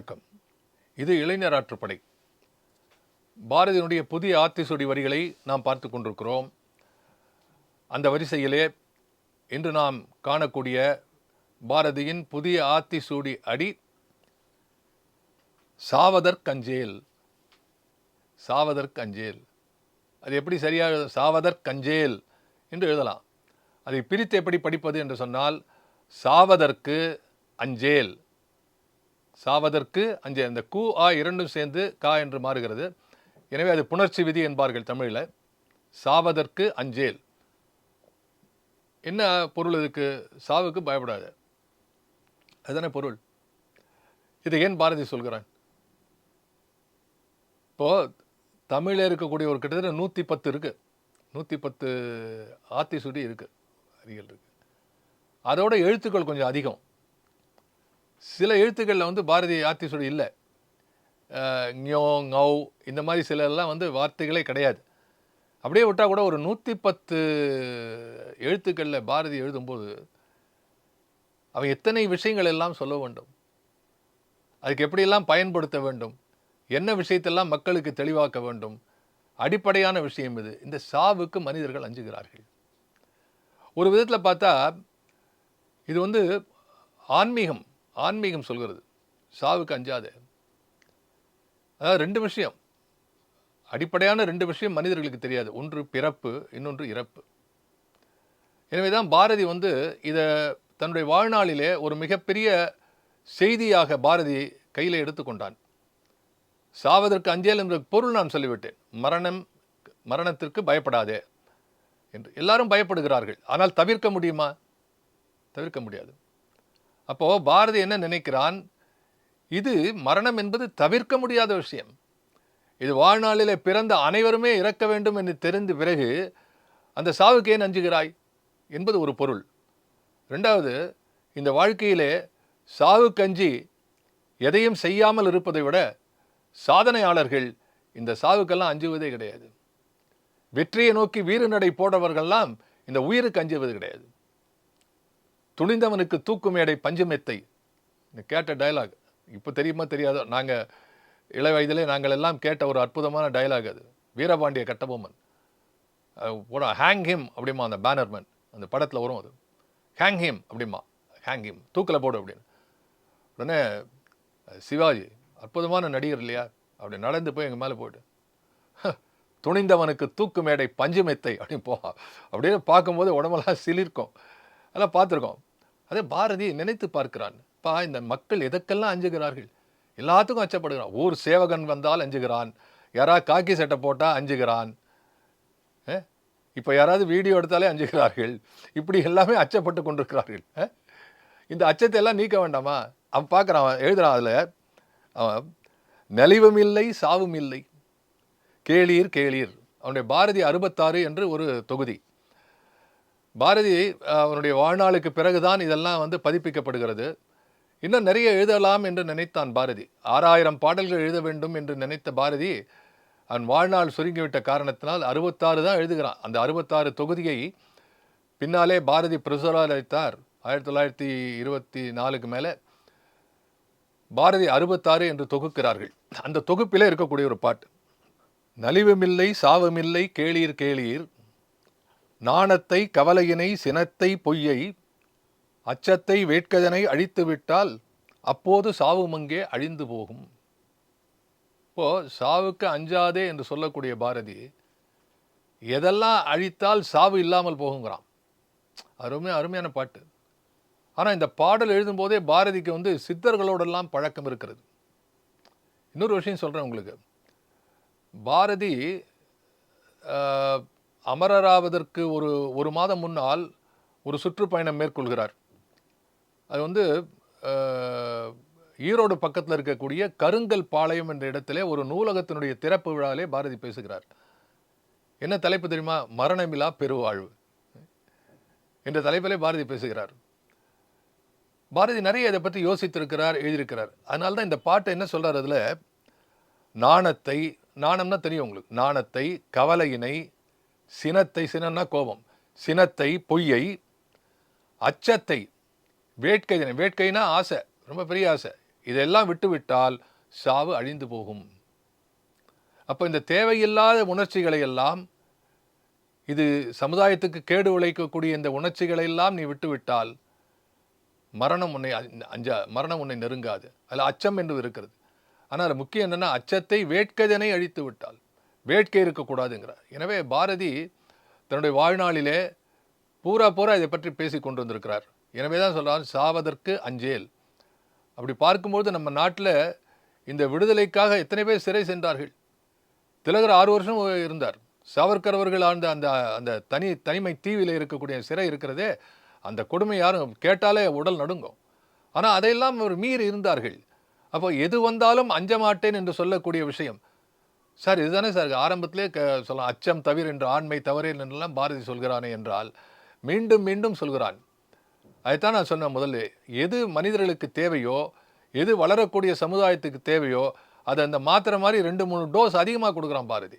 வணக்கம். இது இளைஞர் ஆற்றுப்படை. பாரதியினுடைய புதிய ஆத்திசுடி வரிகளை நாம் பார்த்து கொண்டிருக்கிறோம். அந்த வரிசையிலே இன்று நாம் காணக்கூடிய பாரதியின் புதிய ஆத்திசூடி அடி சாவதற்கஞ்சேல் சாவதற்கஞ்சேல் அது எப்படி சரியாக சாவதற்கஞ்சேல் என்று எழுதலாம். அதை பிரித்து எப்படி படிப்பது என்று சொன்னால் சாவதற்கு அஞ்சேல். சாவதற்கு அஞ்சு அந்த கு ஆ இரண்டும் சேர்ந்து கா என்று மாறுகிறது. எனவே அது புணர்ச்சி விதி என்பார்கள் தமிழில். சாவதற்கு அஞ்சேல். என்ன பொருள் இதுக்கு? சாவுக்கு பயப்படாது. அதுதானே பொருள். இதை ஏன் பாரதி சொல்கிறான்? இப்போது தமிழில் இருக்கக்கூடிய ஒரு கிட்டத்தட்ட நூற்றி பத்து இருக்கு. நூற்றி பத்து ஆத்திசுடி இருக்குது அரிகள் இருக்குது அதோட எழுத்துக்கள் கொஞ்சம் அதிகம். சில எழுத்துக்களில் வந்து பாரதி ஆர்த்திசுடி இல்லை. ஞோ ngௌ இந்த மாதிரி சில எல்லாம் வந்து வார்த்தைகளே கிடையாது. அப்படியே விட்டால் கூட ஒரு நூற்றி பத்து எழுத்துக்களில் பாரதி எழுதும்போது அவன் எத்தனை விஷயங்கள் எல்லாம் சொல்ல வேண்டும்? அதுக்கு எப்படியெல்லாம் பயன்படுத்த வேண்டும்? என்ன விஷயத்தெல்லாம் மக்களுக்கு தெளிவாக்க வேண்டும்? அடிப்படையான விஷயம் இது. இந்த சாவுக்கு மனிதர்கள் அஞ்சுகிறார்கள். ஒரு விதத்தில் பார்த்தா இது வந்து ஆன்மீகம். ஆன்மீகம் சொல்கிறது. சாவுக்கு அஞ்சாதே. அதாவது ரெண்டு விஷயம். அடிப்படையான ரெண்டு விஷயம் மனிதர்களுக்கு தெரியாது. ஒன்று பிறப்பு இன்னொன்று இறப்பு. எனவே தான் பாரதி வந்து இதை தன்னுடைய வாழ்நாளிலே ஒரு மிகப்பெரிய செய்தியாக பாரதி கையில் எடுத்துக்கொண்டான். சாவதற்கு அஞ்சேல் என்ற பொருள் நான் சொல்லிவிட்டேன். மரணம் மரணத்திற்கு பயப்படாதே என்று. எல்லாரும் பயப்படுகிறார்கள். ஆனால் தவிர்க்க முடியுமா? தவிர்க்க முடியாது. அப்போ பாரதி என்ன நினைக்கிறான்? இது மரணம் என்பது தவிர்க்க முடியாத விஷயம். இது வாழ்நாளிலே பிறந்த அனைவருமே இறக்க வேண்டும் என்று தெரிந்த பிறகு அந்த சாவுக்கு ஏன் அஞ்சுகிறாய்? என்பது ஒரு பொருள். ரெண்டாவது இந்த வாழ்க்கையிலே சாவுக்கஞ்சி எதையும் செய்யாமல் இருப்பதை விட சாதனையாளர்கள் இந்த சாவுக்கெல்லாம் அஞ்சுவதே கிடையாது. வெற்றியை நோக்கி வீரநடை போடவர்கள்லாம் இந்த உயிருக்கு அஞ்சுவது கிடையாது. துணிந்தவனுக்கு தூக்கு மேடை பஞ்சமெத்தை. கேட்ட டயலாக் இப்போ தெரியுமா தெரியாதோ? நாங்கள் இள வயதிலே நாங்கள் எல்லாம் கேட்ட ஒரு அற்புதமான டயலாக் அது. வீரபாண்டிய கட்டபொம்மன். போட ஹேங் ஹிம் அப்படிமா அந்த பேனர்மேன் அந்த படத்தில் வரும் அது. ஹேங் ஹிம் அப்படிமா. ஹேங் ஹிம் தூக்கில் போடு அப்படின்னு. உடனே சிவாஜி அற்புதமான நடிகர் இல்லையா? அப்படி நடந்து போய் எங்கள் மேலே போயிட்டு "ஹ, துணிந்தவனுக்கு தூக்கு மேடை பஞ்சு மெத்தை அப்படின்னு போ அப்படின்னு பார்க்கும்போது உடம்பெல்லாம் சிலிர்க்கும். அதெல்லாம் பார்த்துருக்கோம். அதே பாரதி நினைத்து பார்க்கிறான். பா இந்த மக்கள் எதற்கெல்லாம் அஞ்சுகிறார்கள்? எல்லாத்துக்கும் அச்சப்படுகிறான். ஊர் சேவகன் வந்தால் அஞ்சுகிறான். யாராவது காக்கி சட்டை போட்டால் அஞ்சுகிறான். இப்போ யாராவது வீடியோ எடுத்தாலே அஞ்சுகிறார்கள். இப்படி எல்லாமே அச்சப்பட்டு கொண்டிருக்கிறார்கள். இந்த அச்சத்தை எல்லாம் நீக்க வேண்டாமா? அவன் பார்க்குறான் அவன் எழுதுறான் அதில் அவன் நலிவும் இல்லை சாவும் இல்லை. கேளீர் கேளீர். அவனுடைய பாரதி அறுபத்தாறு என்று ஒரு தொகுதி. பாரதி அவனுடைய வாழ்நாளுக்கு பிறகுதான் இதெல்லாம் வந்து பதிப்பிக்கப்படுகிறது. இன்னும் நிறைய எழுதலாம் என்று நினைத்தான் பாரதி. ஆறாயிரம் பாடல்கள் எழுத வேண்டும் என்று நினைத்த பாரதி அவன் வாழ்நாள் சுருங்கிவிட்ட காரணத்தினால் அறுபத்தாறு தான் எழுதுகிறான். அந்த அறுபத்தாறு தொகுதியை பின்னாலே பாரதி பிரசுராலித்தார் ஆயிரத்தி தொள்ளாயிரத்தி இருபத்தி நாலுக்கு மேலே பாரதி அறுபத்தாறு என்று தொகுக்கிறார்கள். அந்த தொகுப்பிலே இருக்கக்கூடிய ஒரு பாட்டு நலிவுமில்லை சாவுமில்லை கேளீர் கேளீர் நாணத்தை கவலையினை சினத்தை பொய்யை அச்சத்தை வேட்கதனை அழித்து விட்டால் அப்போது சாவுமங்கே அழிந்து போகும். இப்போ சாவுக்கு அஞ்சாதே என்று சொல்லக்கூடிய பாரதி எதெல்லாம் அழித்தால் சாவு இல்லாமல் போகுங்கிறான். அருமையாக அருமையான பாட்டு. ஆனால் இந்த பாடல் எழுதும்போதே பாரதிக்கு வந்து சித்தர்களோடெல்லாம் பழக்கம் இருக்கிறது. இன்னொரு விஷயம் சொல்கிறேன் உங்களுக்கு. பாரதி அமரராவதற்கு ஒரு ஒரு மாதம் முன்னால் ஒரு சுற்றுப்பயணம் மேற்கொள்கிறார். அது வந்து ஈரோடு பக்கத்தில் இருக்கக்கூடிய கருங்கல் பாளையம் என்ற இடத்திலே ஒரு நூலகத்தினுடைய திறப்பு விழாவிலே பாரதி பேசுகிறார். என்ன தலைப்பு தெரியுமா? மரணமிலா பெருவாழ்வு என்ற தலைப்பிலே பாரதி பேசுகிறார். பாரதி நிறைய இதை பற்றி யோசித்திருக்கிறார் எழுதியிருக்கிறார். அதனால தான் இந்த பாட்டை என்ன சொல்கிறார் அதில்? நாணத்தை நாணம்னா தெரியும் உங்களுக்கு. நாணத்தை கவலையினை சினத்தை சினம்னா கோபம். சினத்தை பொய்யை அச்சத்தை வேட்கை வேட்கைனா ஆசை ரொம்ப பெரிய ஆசை. இதெல்லாம் விட்டுவிட்டால் சாவு அழிந்து போகும். அப்போ இந்த தேவையில்லாத உணர்ச்சிகளை எல்லாம் இது சமுதாயத்துக்கு கேடு உழைக்கக்கூடிய இந்த உணர்ச்சிகளை எல்லாம் நீ விட்டுவிட்டால் மரணம் உன்னை அஞ்சா மரணம் உன்னை நெருங்காது. அதில் அச்சம் என்று இருக்கிறது. ஆனால் முக்கியம் என்னென்னா அச்சத்தை வேட்கதனை அழித்து விட்டால். வேட்கை இருக்கக்கூடாதுங்கிறார். எனவே பாரதி தன்னுடைய வாழ்நாளிலே பூரா பூரா இதை பற்றி பேசி கொண்டு வந்திருக்கிறார் எனவே தான் சொல்கிறார் சாவதற்கு அஞ்சேல். அப்படி பார்க்கும்போது நம்ம நாட்டில் இந்த விடுதலைக்காக எத்தனை பேர் சிறை சென்றார்கள்? திலகர் ஆறு வருஷம் இருந்தார். சாவர்கர் அவர்கள் ஆழ்ந்த அந்த அந்த தனி தனிமை தீவில் இருக்கக்கூடிய சிறை இருக்கிறதே அந்த கொடுமை யாரும் கேட்டாலே உடல் நடுங்கும். ஆனால் அதையெல்லாம் அவர் மீறி இருந்தார்கள். அப்போ எது வந்தாலும் அஞ்ச மாட்டேன் என்று சொல்லக்கூடிய விஷயம். சார் இதுதானே சார் ஆரம்பத்திலே க சொல்லலாம் அச்சம் தவிர என்று ஆண்மை தவறே என்றெல்லாம் பாரதி சொல்கிறானே என்றால் மீண்டும் மீண்டும் சொல்கிறான். அதைத்தான் நான் சொன்னேன் முதல்ல எது மனிதர்களுக்கு தேவையோ எது வளரக்கூடிய சமுதாயத்துக்கு தேவையோ அதை அந்த மாத்திரை மாதிரி ரெண்டு மூணு டோஸ் அதிகமாக கொடுக்குறான் பாரதி.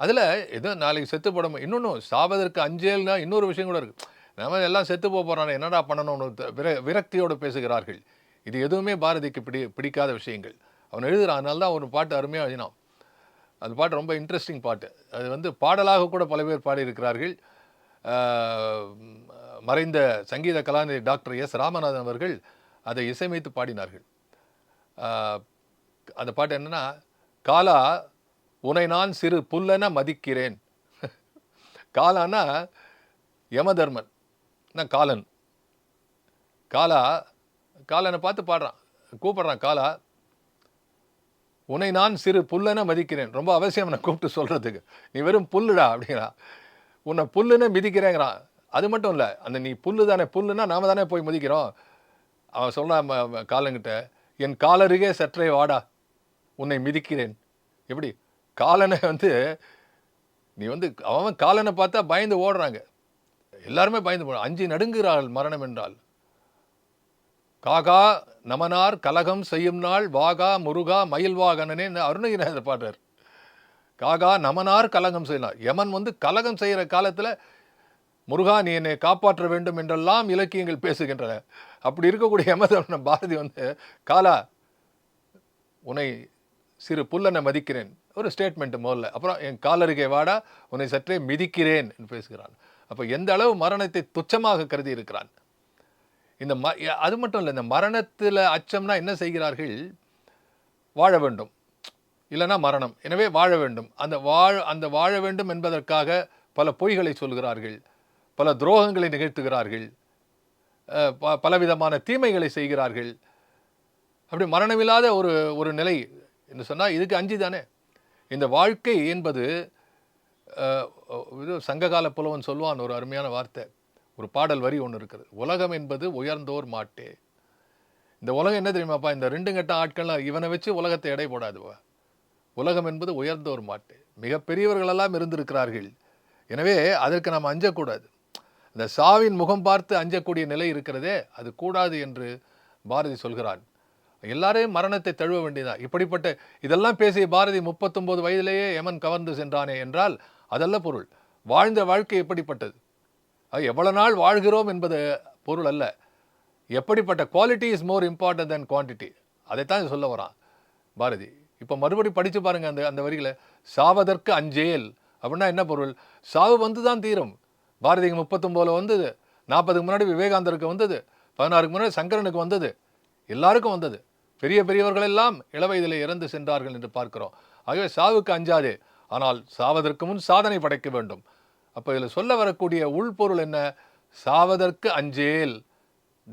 அதில் எதோ நாளைக்கு செத்து போட இன்னொன்று சாவதற்கு அஞ்சேல்னா இன்னொரு விஷயம் கூட இருக்குது நம்ம எல்லாம் செத்து போக போகிறானே என்னடா பண்ணணும்னு விர விரக்தியோடு பேசுகிறார்கள். இது எதுவுமே பாரதிக்கு பிடி பிடிக்காத விஷயங்கள். அவன் எழுதுகிறான் அதனால தான் ஒரு பாட்டு அருமையாக எழுதினான். அந்த பாட்டு ரொம்ப இன்ட்ரெஸ்டிங் பாட்டு. அது வந்து பாடலாக கூட பல பேர் பாடியிருக்கிறார்கள். மறைந்த சங்கீத கலாநிதி டாக்டர் எஸ். ராமநாதன் அவர்கள் அதை இசையமைத்து பாடினார்கள். அந்த பாட்டு என்னன்னா காலா உனை நான் சிறு புல்லென மதிக்கிறேன். காலானா யமதர்மன். நான் காலன். காலா காலனை பார்த்து பாடுறான். கூப்பிடுறான் காலா உன்னை நான் சிறு புல்லென மதிக்கிறேன். ரொம்ப அவசியம் நான் கூப்பிட்டு சொல்கிறதுக்கு நீ வெறும் புல்லுடா அப்படிங்கிறான் உன்னை புல்லுன்னு மிதிக்கிறேங்கிறான். அது மட்டும் இல்லை அந்த நீ புல்லு தானே புல்லுன்னா நாம் தானே போய் மிதிக்கிறோம். அவன் சொல்றான் ம- காலங்கிட்ட என் காலருகே சற்றே வாடா உன்னை மிதிக்கிறேன். எப்படி? காலனை வந்து நீ வந்து அவன் காலனை பார்த்தா பயந்து ஓடுறாங்க. எல்லாருமே பயந்து போறாங்க. அஞ்சு நடுங்குகிறாள் மரணம் என்றால். காகா நமனார் கலகம் செய்யும் நாள் வாகா முருகா மயில் வாகனனே அருணகிரிநாதர் பாடுறார். காகா நமனார் கலகம் செய்யலாம் யமன் வந்து கலகம் செய்கிற காலத்தில் முருகா நீ என்னை காப்பாற்ற வேண்டும் என்றெல்லாம் இலக்கியங்கள் பேசுகின்றன. அப்படி இருக்கக்கூடிய யமதர்மன் பாரதி வந்து காலா உன்னை சிறு புல்லனை மதிக்கிறேன். ஒரு ஸ்டேட்மெண்ட் முதல்ல. அப்புறம் என் காலருகே வாடா உன்னை சற்றே மிதிக்கிறேன் என்று பேசுகிறான் அப்போ எந்த அளவு மரணத்தை துச்சமாக கருதி இருக்கிறான்? இந்த ம அது மட்டும் இல்லை இந்த மரணத்தில் அச்சம்னா என்ன செய்கிறார்கள்? வாழ வேண்டும். இல்லைன்னா மரணம். எனவே வாழ வேண்டும். அந்த வாழ அந்த வாழ வேண்டும் என்பதற்காக பல பொய்களை சொல்கிறார்கள். பல துரோகங்களை நிகழ்த்துகிறார்கள். ப பலவிதமான தீமைகளை செய்கிறார்கள். அப்படி மரணமில்லாத ஒரு ஒரு நிலை என்று சொன்னால் இதுக்கு அஞ்சு தானே? இந்த வாழ்க்கை என்பது இது சங்ககால புலவன் சொல்லுவான் ஒரு அருமையான வார்த்தை. ஒரு பாடல் வரி ஒன்று இருக்குது. உலகம் என்பது உயர்ந்தோர் மாட்டே. இந்த உலகம் என்ன தெரியுமாப்பா? இந்த ரெண்டு கட்ட ஆட்கள்லாம் இவனை வச்சு உலகத்தை எடை போடாதுவா? உலகம் என்பது உயர்ந்தோர் மாட்டே. மிகப்பெரியவர்களெல்லாம் இருந்திருக்கிறார்கள். எனவே அதற்கு நாம் அஞ்சக்கூடாது. இந்த சாவின் முகம் பார்த்து அஞ்சக்கூடிய நிலை இருக்கிறதே அது கூடாது என்று பாரதி சொல்கிறான். எல்லாரையும் மரணத்தை தழுவ வேண்டியதான் இப்படிப்பட்ட இதெல்லாம் பேசிய பாரதி முப்பத்தொன்பது வயதிலேயே எமன் கவர்ந்து சென்றானே என்றால் அதல்ல பொருள். வாழ்ந்த வாழ்க்கை எப்படிப்பட்டது? அது எவ்வளோ நாள் வாழ்கிறோம் என்பது பொருள் அல்ல. எப்படிப்பட்ட quality is more important then quantity அதைத்தான் சொல்ல வரான். பாரதி இப்போ மறுபடி படித்து பாருங்கள் அந்த அந்த வரிகளை. சாவதற்கு அஞ்சேல். அப்படின்னா என்ன பொருள்? சாவு வந்து தான் தீரும். பாரதிக்கு முப்பத்தொம்போதில் வந்தது. நாற்பதுக்கு முன்னாடி விவேகானந்தருக்கு வந்தது. பதினாறுக்கு முன்னாடி சங்கரனுக்கு வந்தது. எல்லாருக்கும் வந்தது. பெரிய பெரியவர்கள் எல்லாம் இளவயதில் இறந்து சென்றார்கள் என்று பார்க்கிறோம். ஆகவே சாவுக்கு அஞ்சாது. ஆனால் சாவதற்கு முன் சாதனை படைக்க வேண்டும். அப்போ இதில் சொல்ல வரக்கூடிய உள்பொருள் என்ன? சாவதற்கு அஞ்சேல்.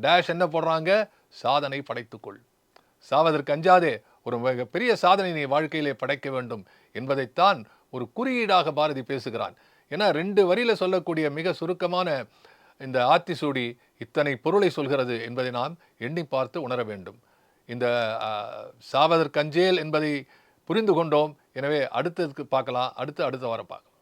டேஷ் என்ன போடுறாங்க? சாதனை படைத்துக்கொள். சாவதற்கு அஞ்சாதே ஒரு மிகப்பெரிய சாதனை நீ வாழ்க்கையிலே படைக்க வேண்டும் என்பதைத்தான் ஒரு குறியீடாக பாரதி பேசுகிறான். ஏன்னா ரெண்டு வரியில் சொல்லக்கூடிய மிக சுருக்கமான இந்த ஆத்திசூடி இத்தனை பொருளை சொல்கிறது என்பதை நாம் எண்ணி பார்த்து உணர வேண்டும். இந்த சாவதற்கு அஞ்சேல் என்பதை புரிந்து கொண்டோம். எனவே அடுத்ததுக்கு பார்க்கலாம். அடுத்து அடுத்த வாரம் பார்க்கலாம்.